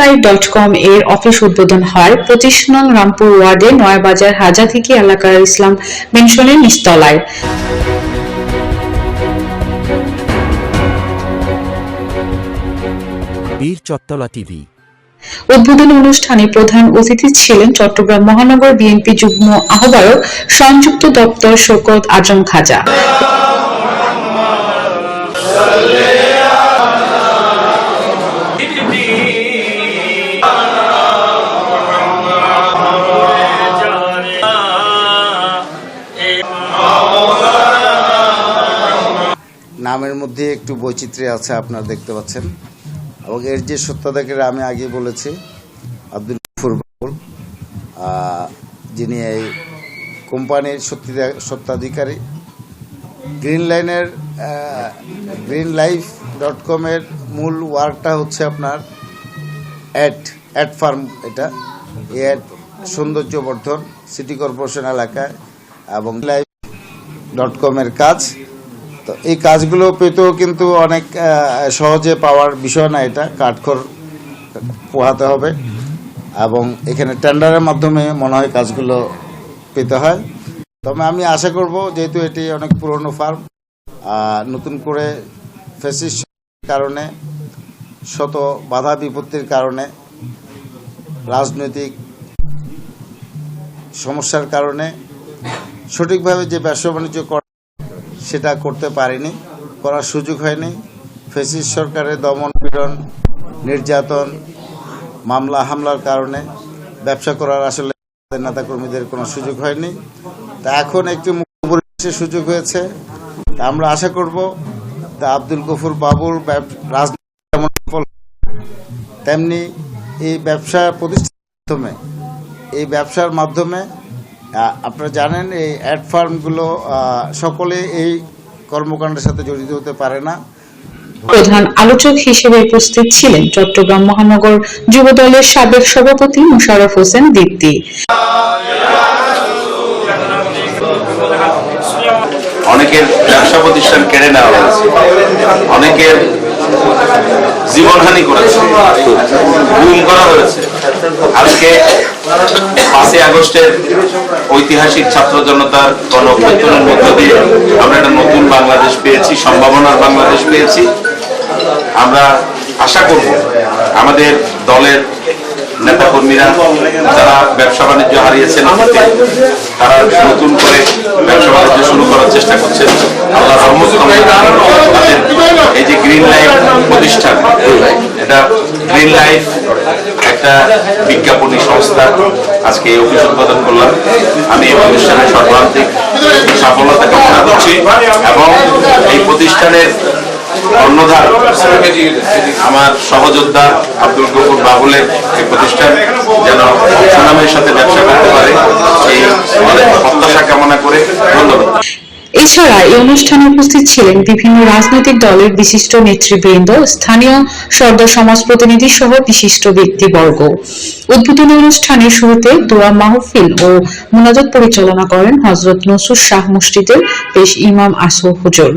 Live dot com এর office উদ্বোধন হয়। পঁচিশ নং রামপুর ওয়ার্ডে নয়াবাজার হাজাথিকি এলাকার ইসলাম মেনশনের নিচতলায়। বীর চট্টলা টিভি। উদ্বোধনী অনুষ্ঠানে প্রধান অতিথি ছিলেন চট্টগ্রাম মহানগর বিএনপি যুগ্ম আহ্বায়ক সংযুক্ত দপ্তর শোকত আজম খাজা। নামের মধ্যে একটু বৈচিত্র্য আছে, আপনারা দেখতে পাচ্ছেন। এবং এর যে সত্যাধিকারী আমি আগে বলেছি, আব্দুল গফুর বাবুল যিনি এই কোম্পানির সত্যি- সত্ত্বাধিকারী। গ্রিন লাইনের গ্রিন লাইফ ডট কমের মূল ওয়ার্কটা হচ্ছে আপনার অ্যাড অ্যাড ফার্ম এটা। এই অ্যাড সৌন্দর্যবর্ধন সিটি কর্পোরেশন এলাকায় এবং লাইফ ডট কমের কাজ। তো এই কাজগুলো পেতেও কিন্তু অনেক সহজে পাওয়ার বিষয় না এটা। কাঠখড় পোহাতে হবে। এবং এখানে টেন্ডারের মাধ্যমে মনে হয় কাজগুলো পেতে হয়। তবে আমি আশা করব, যেহেতু এটি অনেক পুরনো ফার্ম নতুন করে ফেসিস কারণে, শত বাধা বিপত্তির কারণে, রাজনৈতিক সমস্যার কারণে, সঠিকভাবে যে ব্যবসা বাণিজ্য করা সেটা করতে পারিনি, করার সুযোগ হয়নি। ফেসিস সরকারের দমন পীড়ন, নির্যাতন, মামলা, হামলার কারণে ব্যবসা করার আসলে নেতা কর্মীদের কোনো সুযোগ হয়নি। তা এখন একটি পরিবেশের সুযোগ হয়েছে। তা আমরা আশা করব, তা আব্দুল গফুর বাবুর রাজনীতি যেমন তেমনি এই ব্যবসা প্রতিষ্ঠানের মাধ্যমে, এই ব্যবসার মাধ্যমে আপনারা জানেন এই অ্যাড ফার্মগুলো সকলে এই কর্মকাণ্ডের সাথে জড়িত হতে পারে না। প্রধান আলোচক হিসেবে উপস্থিত ছিলেন চট্টগ্রাম মহানগর যুব দলের সাবেক সভাপতি মুশারফ হোসেন দীপ্তি। অনেকের ব্যবসা প্রতিষ্ঠান কেড়ে নেওয়া হয়েছে। অনেকের জীবনহানি করেছে। গুম করা হয়েছে। আজকে পাঁচই আগস্টের ঐতিহাসিক ছাত্র জনতার গণ অভ্যুত্থানের মধ্য দিয়ে আমরা একটা নতুন বাংলাদেশ পেয়েছি, সম্ভাবনার বাংলাদেশ পেয়েছি। আমরা আশা করব আমাদের দলের নেতাকর্মীরা, যারা ব্যবসা বাণিজ্য হারিয়েছেন, তারা নতুন করে ব্যবসা বাণিজ্য শুরু করার করছেন আল্লাহ রহমত করবে তাদের এই যে গ্রিন লাইফ প্রতিষ্ঠান এটা গ্রিন লাইফ একটা বিজ্ঞাপনী সংস্থা। আজকে এই অফিস উদ্বোধন করলাম। আমি এই প্রতিষ্ঠানের সর্বান্তিক সফলতা কামনা করছি এবং এই প্রতিষ্ঠানের কর্ণধার আমার সহযোদ্ধা আব্দুল গফুর বাবুলের এই প্রতিষ্ঠান যেন সুনামের সাথে ব্যবসা করতে পারে, এই অনেক প্রত্যাশা কামনা করে ধন্যবাদ এছাড়া এই অনুষ্ঠানে উপস্থিত ছিলেন বিভিন্ন রাজনৈতিক দলের বিশিষ্ট নেতৃবৃন্দ, স্থানীয় সর্দার সমাজ প্রতিনিধি সহ বিশিষ্ট ব্যক্তিবর্গ। উদ্বোধনী অনুষ্ঠানের শুরুতে দোয়া মাহফিল ও মোনাজাত পরিচালনা করেন হজরত নসুর শাহ মুসজিদের পেশ ইমাম আসো হুজুর।